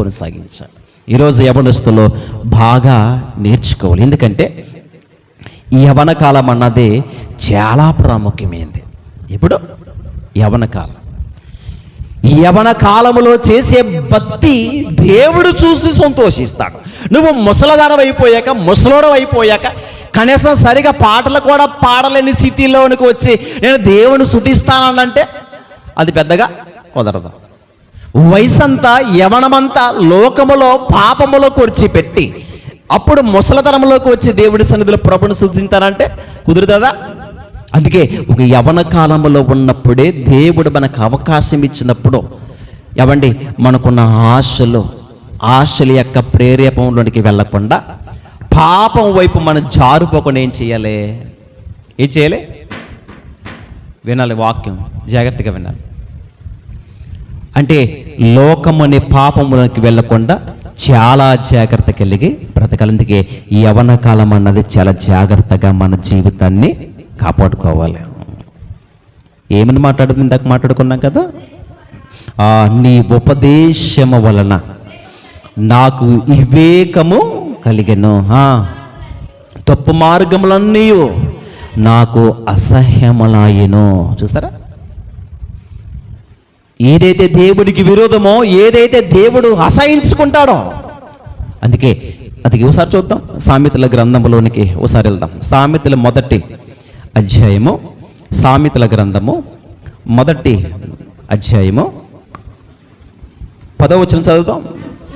కొనసాగించాలి. ఈరోజు యవనస్తులో బాగా నేర్చుకోవాలి. ఎందుకంటే ఈ యవన కాలం అన్నది చాలా ప్రాముఖ్యమైనది. ఇప్పుడు యవన కాలం. ఈ యవన కాలంలో చేసే భక్తి దేవుడు చూసి సంతోషిస్తాడు. నువ్వు ముసలదానం అయిపోయాక ముసలోడం అయిపోయాక కనీసం సరిగా పాటలు కూడా పాడలేని స్థితిలోనికి వచ్చి నేను దేవుని శుతిస్తానంటే అది పెద్దగా కుదరదు. వయసంతా యవనమంతా లోకములో పాపములో కొర్చిపెట్టి అప్పుడు ముసలతనంలోకి వచ్చి దేవుడి సన్నిధిలో ప్రభుని సృష్టించారంటే కుదురుతుందా అందుకే ఒక యవన కాలంలో ఉన్నప్పుడే దేవుడు మనకు అవకాశం ఇచ్చినప్పుడు ఎవండి మనకున్న ఆశలు ఆశల యొక్క ప్రేరేపంలోనికి వెళ్ళకుండా పాపం వైపు మనం జారుపోకుండా ఏం చేయాలి? ఏం చేయాలి? వినాలి వాక్యం. జాగ్రత్తగా వినాలి. అంటే లోకం అనే పాపములకి వెళ్ళకుండా చాలా జాగ్రత్త కలిగి బ్రతకాలి. అందుకే యవన కాలం అన్నది చాలా జాగ్రత్తగా మన జీవితాన్ని కాపాడుకోవాలి. ఏమని మాట్లాడుతుంది? ఇందాక మాట్లాడుకున్నాం కదా? ఆ, నీ ఉపదేశము వలన నాకు వివేకము కలిగను. తప్పు మార్గములన్నీ నాకు అసహ్యములాయను చూస్తారా? ఏదైతే దేవుడికి విరోధమో ఏదైతే దేవుడు అసహించుకుంటాడో అందుకే అది ఒకసారి చూద్దాం. సామెతల గ్రంథంలోనికి ఒకసారి వెళ్దాం. సామెతల మొదటి అధ్యాయము సామెతల గ్రంథము మొదటి అధ్యాయము. పదవచనం చదువుతాం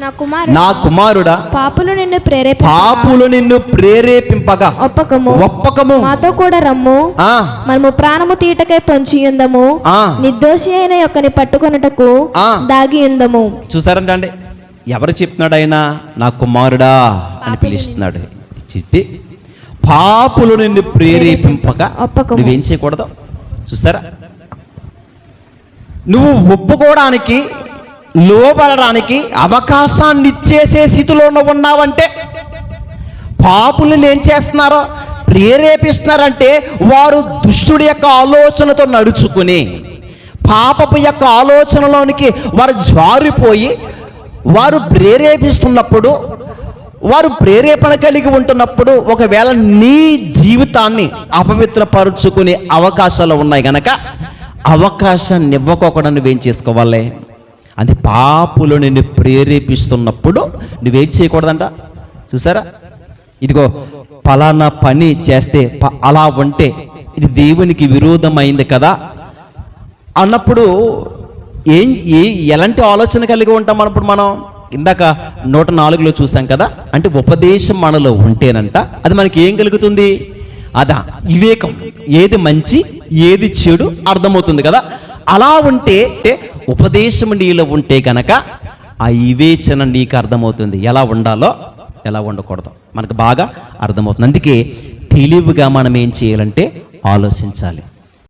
నా కుమారు నా కుమారుడా పాపులు నిన్ను ప్రేరేప పాపులు నిన్ను ప్రేరేపింపగా. ఒప్పకము. ఒప్పకము. మాతో కూడా రమ్ము. ఆ, మనము ప్రాణము తీటకై పొంచి ఉందము. ఆ. నిర్దోషి అయిన యొక్కని పట్టుకొనుటకు ఆ. దాగి ఉందము. చూసారంట అండి? ఎవరు చెప్తున్నాడు ఆయన నా కుమారుడా అని పిలుస్తున్నాడు. చెప్పి పాపులు నిన్ను ప్రేరేపింపక ఒప్పకము. నువ్వేం చేయకూడదు? చూసారా? నువ్వు ఒప్పుకోవడానికి లోబడడానికి అవకాశాన్ని ఇచ్చేసే స్థితిలో ఉన్నావంటే పాపులు ఏం చేస్తున్నారో ప్రేరేపిస్తున్నారంటే వారు దుష్టుడి యొక్క ఆలోచనతో నడుచుకుని పాపపు యొక్క ఆలోచనలోనికి వారు జారిపోయి వారు ప్రేరేపిస్తున్నప్పుడు వారు ప్రేరేపణ కలిగి ఉంటున్నప్పుడు ఒకవేళ నీ జీవితాన్ని అపవిత్రపరుచుకునే అవకాశాలు ఉన్నాయి గనక అవకాశాన్ని ఇవ్వకోకుండా నువ్వేం చేసుకోవాలి? అది పాపులు నిన్ను ప్రేరేపిస్తున్నప్పుడు నువ్వేం చేయకూడదంట? చూసారా? ఇదిగో పలానా పని చేస్తే ప- అలా ఉంటే ఇది దేవునికి విరోధమైంది కదా? అన్నప్పుడు ఏం ఏ ఎలాంటి ఆలోచన కలిగి ఉంటాం అన్నప్పుడు మనం? ఇందాక నూట నాలుగులో చూసాం కదా? అంటే ఉపదేశం మనలో ఉంటేనంట అది మనకి ఏం కలుగుతుంది? అదా వివేకం. ఏది మంచి ఏది చెడు అర్థమవుతుంది కదా? అలా ఉంటే ఉపదేశం నీలో ఉంటే గనక ఆ వివేచన నీకు అర్థమవుతుంది. ఎలా ఉండాలో ఎలా ఉండకూడదు. మనకు బాగా అర్థమవుతుంది. అందుకే తెలివిగా మనం ఏం చేయాలంటే ఆలోచించాలి.